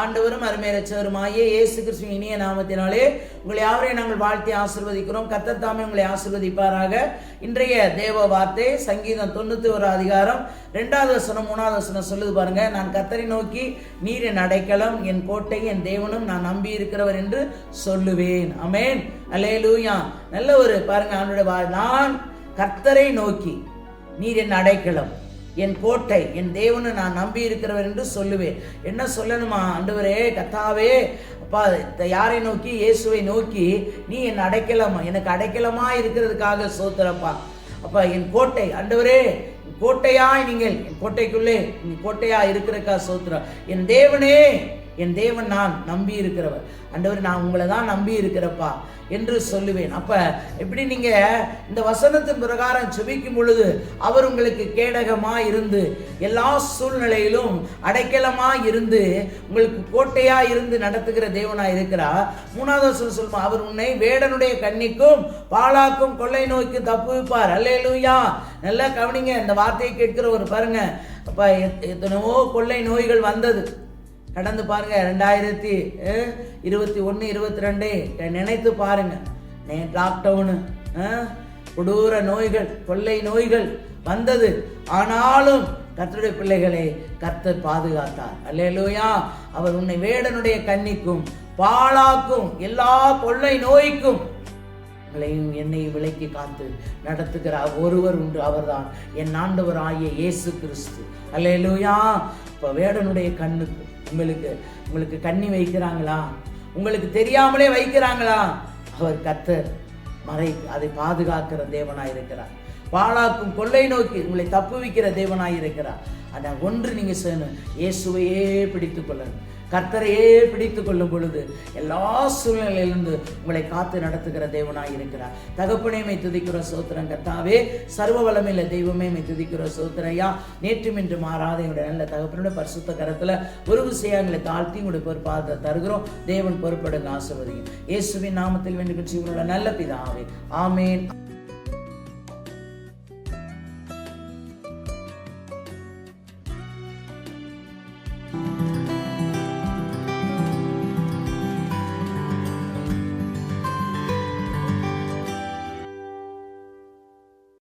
ஆண்டவரும் அருமையரச்சவருமாயே இயேசு கிறிஸ்துவின் இனிய நாமத்தினாலே உங்களை யாவரையும் நாங்கள் வாழ்த்தி ஆசிர்வதிக்கிறோம். கத்தத்தாமே உங்களை ஆசிர்வதிப்பாராக. இன்றைய தேவ வார்த்தை சங்கீதம் தொண்ணூற்றி ஒரு அதிகாரம் ரெண்டாவது வசனம் மூணாவது வசனம் சொல்லுது பாருங்க. நான் கத்தரை நோக்கி நீர் என் அடைக்கலம் என் கோட்டை என் தேவனும் நான் நம்பி இருக்கிறவர் என்று சொல்லுவேன். அமேன் அல்லேலூயா. நல்ல ஒரு பாருங்க அவனுடைய நான் கர்த்தரை நோக்கி நீர் என் அடைக்கலம் என் கோட்டை என் தேவனை நான் நம்பி இருக்கிறவர் என்று சொல்லுவேன். என்ன சொல்லணுமா ஆண்டவரே கத்தாவே? அப்பா த- யாரை நோக்கி? இயேசுவை நோக்கி நீ என் அடைக்கலமா எனக்கு அடைக்கலமா இருக்கிறதுக்காக சோத்திரப்பா. அப்பா என் கோட்டை ஆண்டவரே கோட்டையாய் நீங்கள் என் கோட்டைக்குள்ளே நீ கோட்டையா இருக்கிறக்கா சோத்திரம். என் தேவனே என் தேவன் நான் நம்பி இருக்கிறவர் அண்டவர் நான் உங்களை தான் நம்பி இருக்கிறப்பா என்று சொல்லுவேன். அப்போ எப்படி நீங்கள் இந்த வசனத்தின் பிரகாரம் செபிக்கும் பொழுது அவர் உங்களுக்கு கேடகமாக இருந்து எல்லா சூழ்நிலையிலும் அடைக்கலமாக இருந்து உங்களுக்கு கோட்டையாக இருந்து நடத்துகிற தேவனாக இருக்கிறார் மூணாவது வசனம் சொல்லுமா அவர் உன்னை வேடனுடைய கண்ணிக்கும் பாலாக்கும் கொள்ளை நோய்க்கு தப்புவிப்பார் அல்லேலூயா. நல்லா கவனிங்க இந்த வார்த்தையை கேட்கிற ஒரு பாருங்க. அப்போ எத்- எத்தனையோ கொள்ளை நோய்கள் வந்தது. கடந்து பாருங்கள் ரெண்டாயிரத்தி இருபத்தி ஒன்று இருபத்தி ரெண்டு. நினைத்து பாருங்கள் நே லாக்டவுனு கொடூர நோய்கள் கொள்ளை நோய்கள் வந்தது. ஆனாலும் கத்தருடைய பிள்ளைகளை கத்தர் பாதுகாத்தார். அல்லேலூயா. அவர் உன்னை வேடனுடைய கன்னிக்கும் பாழாக்கும் எல்லா கொள்ளை நோய்க்கும் உங்களையும் என்னையும் விலைக்கு காத்து நடத்துகிற ஒருவர் உண்டு அவர்தான். என் ஆண்டவர் ஆகிய இயேசு கிறிஸ்து. அல்லையிலூயா இப்போ வேடனுடைய கண்ணுக்கு உங்களுக்கு உங்களுக்கு கண்ணி வைக்கிறாங்களா? உங்களுக்கு தெரியாமலே வைக்கிறாங்களா? அவர் கத்தர் மறை அதை பாதுகாக்கிற தேவனாக இருக்கிறார். பாழாக்கும் கொள்ளை நோக்கி உங்களை தப்புவிக்கிற தேவனாக இருக்கிறார். அதை ஒன்று நீங்கள் செய்யணும். இயேசுவையே பிடித்துக் கொள்ளணும். கர்த்தரையே பிடித்து கொள்ளும் பொழுது எல்லா சூழ்நிலையிலிருந்து உங்களை காத்து நடத்துகிற தேவனாய் இருக்கிறார். தகப்பனே துதிக்கிற சோத்திரம் கர்த்தாவே சர்வ வளமில்ல தெய்வமே மை துதிக்கிற சோத்திரையா நேற்றும் இன்று மாறாத எங்களுடைய நல்ல தகப்பனுடைய பரிசுத்த கரத்தில் ஒரு விஷயங்களை தாழ்த்தி உங்களுடைய பொறுப்பாக தருகிறோம். தேவன் பொறுப்படுங்க ஆசிர்வதிங்க. இயேசுவின் நாமத்தில் வேண்டுகிற உங்களோட நல்ல பிதாவே. ஆமேன்.